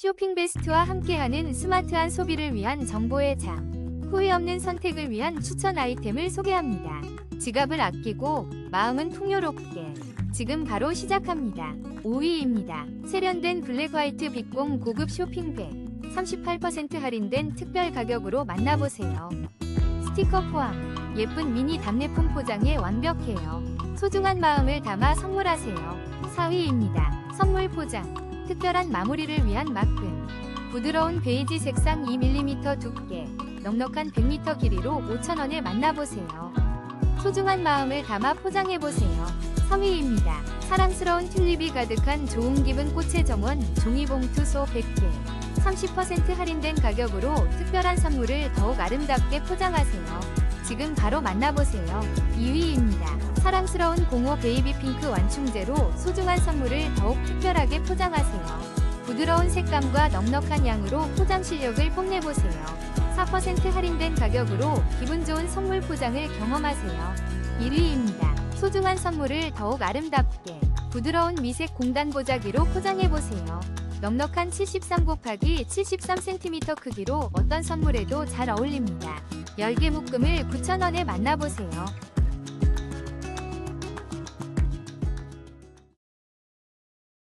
쇼핑 베스트와 함께하는 스마트한 소비를 위한 정보의 장. 후회 없는 선택을 위한 추천 아이템을 소개합니다. 지갑을 아끼고 마음은 풍요롭게. 지금 바로 시작합니다. 5위입니다. 세련된 블랙 화이트 빛공 고급 쇼핑백. 38% 할인된 특별 가격으로 만나보세요. 스티커 포함. 예쁜 미니 답례품 포장에 완벽해요. 소중한 마음을 담아 선물하세요. 4위입니다. 선물 포장. 특별한 마무리를 위한 막근. 부드러운 베이지 색상 2mm 두께. 넉넉한 100m 길이로 5,000원에 만나보세요. 소중한 마음을 담아 포장해보세요. 3위입니다. 사랑스러운 튤립이 가득한 좋은 기분 꽃의 정원 종이봉투 소 100개. 30% 할인된 가격으로 특별한 선물을 더욱 아름답게 포장하세요. 지금 바로 만나보세요. 2위입니다. 사랑스러운 공호 베이비 핑크 완충제로 소중한 선물을 더욱 특별하게 포장하세요. 부드러운 색감과 넉넉한 양으로 포장 실력을 뽐내보세요. 4% 할인된 가격으로 기분 좋은 선물 포장을 경험하세요. 1위입니다. 소중한 선물을 더욱 아름답게 부드러운 미색 공단 보자기로 포장해보세요. 넉넉한 73 곱하기 73cm 크기로 어떤 선물에도 잘 어울립니다. 10개 묶음을 9,000원에 만나보세요.